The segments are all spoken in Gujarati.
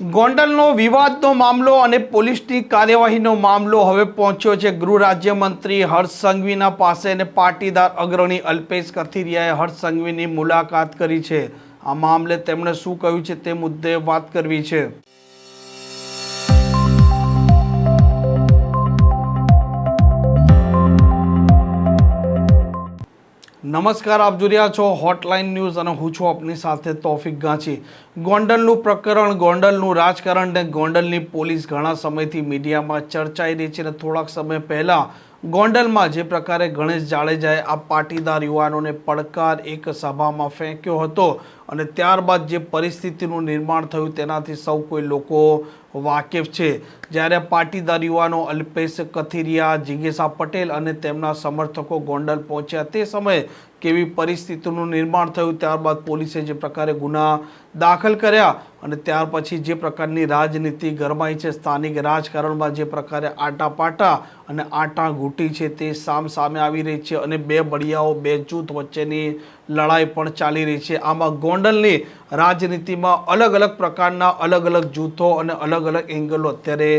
ગોંડલનો વિવાદનો મામલો અને પોલીસની કાર્યવાહીનો મામલો હવે પહોંચ્યો છે. ગૃહ રાજ્યમંત્રી હર્ષ સંઘવીના પાસે અને પાટીદાર અગ્રણી અલ્પેશ કથિરિયાએ હર્ષ સંઘવીની મુલાકાત કરી છે. આ મામલે તેમણે શું કહ્યું છે તે મુદ્દે વાત કરવી છે. નમસ્કાર, આપ જોઈ રહ્યા છો હોટલાઇન ન્યૂઝ અને હું છું આપની સાથે તોફિક ગાંચી ગોંડલનું પ્રકરણ, ગોંડલનું રાજકારણ ને ગોંડલની પોલીસ ઘણા સમયથી મીડિયામાં ચર્ચાઈ રહી છે અને થોડાક સમય પહેલાં ગોંડલમાં જે પ્રકારે ગણેશ જાડેજાએ આ પાટીદાર યુવાનોને પડકાર એક સભામાં ફેંક્યો હતો અને ત્યારબાદ જે પરિસ્થિતિનું નિર્માણ થયું તેનાથી સૌ કોઈ લોકો વાકેફ છે. જ્યારે પાટીદાર યુવાનો અલ્પેશ કથિરિયા જિગેશા પટેલ અને તેમના સમર્થકો ગોંડલ પહોંચ્યા તે સમયે કેવી પરિસ્થિતિનું નિર્માણ થયું ત્યારબાદ પોલીસે જે પ્રકારે ગુના દાખલ કર્યા અને ત્યાર પછી જે પ્રકારની રાજનીતિ ગરમાઈ છે, સ્થાનિક રાજકારણમાં જે પ્રકારે આટાપાટા અને આટા ઘૂંટી છે તે સામ સામે આવી રહી છે અને બે બળિયાઓ, બે જૂથ વચ્ચેની લડાઈ પણ ચાલી રહી છે. આમાં ગોંડલની રાજનીતિમાં અલગ અલગ પ્રકારના અલગ અલગ જૂથો અને અલગ અલગ એંગલો અત્યારે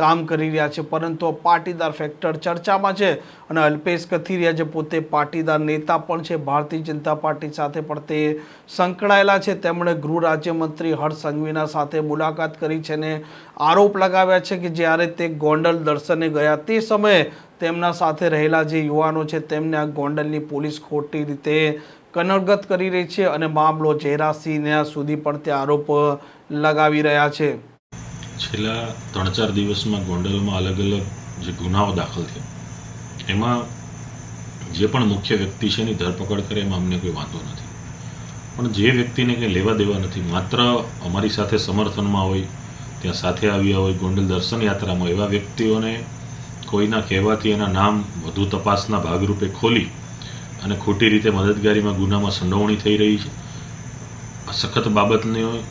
કામ કરી રહ્યા છે. પરંતુ પાટીદાર ફેક્ટર ચર્ચામાં છે અને અલ્પેશ કથિરિયા જે પોતે પાટીદાર નેતા પણ છે, ભારતીય જનતા પાર્ટી સાથે પણ તે સંકળાયેલા છે. તેમણે ગૃહ રાજ્યમંત્રી હર્ષ સંઘવીના સાથે મુલાકાત કરી છે અને આરોપ લગાવ્યા છે કે જ્યારે તે ગોંડલ દર્શને ગયા તે સમયે તેમના સાથે રહેલા જે યુવાનો છે, તેમને આ ગોંડલની પોલીસ ખોટી રીતે કનડગત કરી રહી છે અને મામલો જેરાસિંહ સુધી પણ તે આરોપ લગાવી રહ્યા છે. છેલ્લા ત્રણ ચાર દિવસમાં ગોંડલમાં અલગ અલગ જે ગુનાઓ દાખલ થયા, એમાં જે પણ મુખ્ય વ્યક્તિ છે એની ધરપકડ કરે એમાં અમને કોઈ વાંધો નથી. પણ જે વ્યક્તિને કંઈ લેવા દેવા નથી, માત્ર અમારી સાથે સમર્થનમાં હોય, ત્યાં સાથે આવ્યા હોય, ગોંડલ દર્શન યાત્રામાં, એવા વ્યક્તિઓને કોઈના કહેવાથી એના નામ વધુ તપાસના ભાગરૂપે ખોલી અને ખોટી રીતે મદદગારીમાં ગુનામાં સંડોવણી થઈ રહી છે. આ સખત બાબતની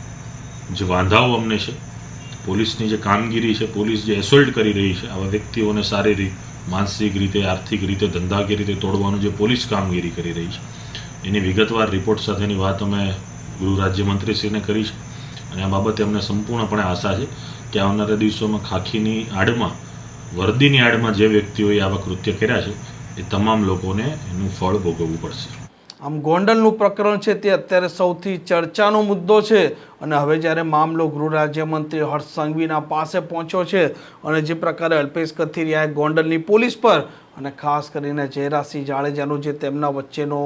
જે વાંધાઓ અમને છે, પોલીસની જે કામગીરી છે, પોલીસ જે એસોલ્ટ કરી રહી છે, આવા વ્યક્તિઓને શારીરિક માનસિક રીતે, આર્થિક રીતે, ધંધાકીય રીતે તોડવાનું જે પોલીસ કામગીરી કરી રહી છે. એની વિગતવાર રિપોર્ટ સાથેની વાત અમે ગૃહ રાજ્યમંત્રીશ્રીને કરી છે. અને આ બાબતે અમને સંપૂર્ણપણે આશા છે કે આવનારા દિવસોમાં ખાખીની આડમાં, વર્દીની આડમાં જે વ્યક્તિઓએ આવા કૃત્ય કર્યા છે એ તમામ લોકોને એનું ફળ ભોગવવું પડશે. આમ ગોંડલનું પ્રકરણ છે તે અત્યારે સૌથી ચર્ચાનો મુદ્દો છે અને હવે જ્યારે મામલો ગૃહ રાજ્યમંત્રી હર્ષ સંઘવીના પાસે પહોંચ્યો છે અને જે પ્રકારે અલ્પેશ કથિરિયાએ ગોંડલની પોલીસ પર અને ખાસ કરીને જયરાસિંહ જાડેજાનો જે તેમના વચ્ચેનો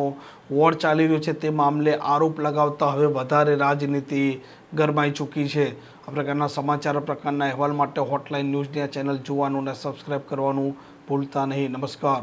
વોર ચાલી રહ્યો છે તે મામલે આરોપ લગાવતા હવે વધારે રાજનીતિ ગરમાઈ ચૂકી છે. આ પ્રકારના સમાચાર પ્રકારના અહેવાલ માટે હોટલાઇન ન્યૂઝની આ ચેનલ જોવાનું અને સબસ્ક્રાઇબ કરવાનું ભૂલતા નહીં. નમસ્કાર.